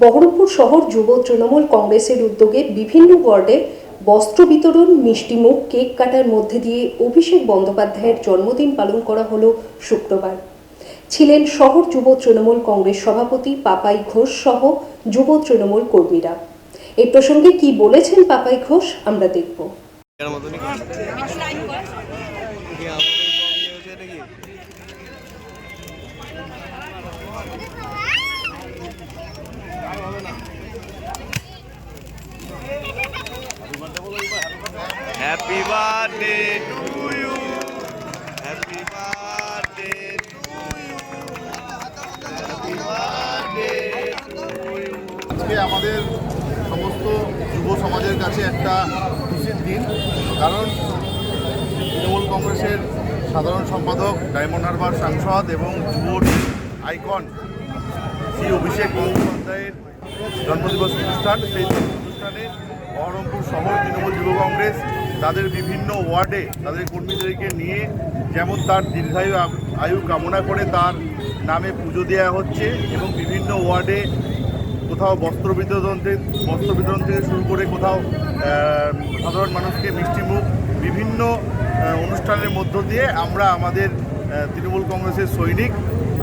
বহরমপুর শহর যুব তৃণমূল কংগ্রেসের উদ্যোগে বিভিন্ন ওয়ার্ডে বস্ত্র বিতরণ মিষ্টিমুখ কেক কাটার মধ্যে দিয়ে অভিষেক বন্দ্যোপাধ্যায়ের জন্মদিন পালন করা হলো শুক্রবার। ছিলেন শহর যুব তৃণমূল কংগ্রেস সভাপতি পাপাই ঘোষ সহ যুব তৃণমূল কর্মীরা। এই প্রসঙ্গে কি বলেছেন পাপাই ঘোষ আমরা দেখব। Happy birthday to you happy birthday to you happy birthday আজকে আমাদের সমস্ত যুব সমাজের কাছে একটা খুশির দিন, কারণ তৃণমূল কংগ্রেসের সাধারণ সম্পাদক, ডায়মন্ড হারবার সাংসদ এবং যুব আইকন শ্রী অভিষেক বন্দ্যোপাধ্যায়ের জন্মদিবস অনুষ্ঠান, সেই অনুষ্ঠানে বহরমপুর শহর তৃণমূল যুব কংগ্রেস তাদের বিভিন্ন ওয়ার্ডে তাদের কর্মীদেরকে নিয়ে যেমন তার দীর্ঘায়ু আয়ু কামনা করে তার নামে পুজো দেওয়া হচ্ছে এবং বিভিন্ন ওয়ার্ডে কোথাও বস্ত্র বিতরণ থেকে, বস্ত্র বিতরণ থেকে শুরু করে কোথাও সাধারণ মানুষকে মিষ্টিমুখ, বিভিন্ন অনুষ্ঠানের মধ্য দিয়ে আমরা আমাদের তৃণমূল কংগ্রেসের সৈনিক,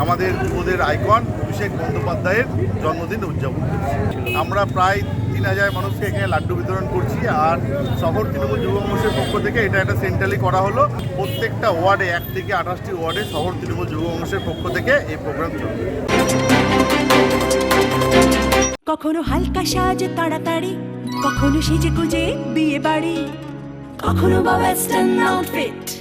আমাদের যুবদের আইকন, অভিষেক বন্দ্যোপাধ্যায়ের জন্মদিন উদযাপন করছি। আমরা প্রায় তিন হাজার মানুষকে এখানে লাড্ডু বিতরণ করছি আর শহর তৃণমূল যুব কংগ্রেসের পক্ষ থেকে এটা একটা সেন্ট্রালি করা হলো। প্রত্যেকটা ওয়ার্ডে, এক থেকে আঠাশটি ওয়ার্ডে শহর তৃণমূল যুব কংগ্রেসের পক্ষ থেকে এই প্রোগ্রাম চলবে কখনো হালকা সাজে তাড়াতাড়ি, কখনো সেজে গুজে বিয়ে বাড়ি কখনো বা ওয়েস্টার্ন আউটফিট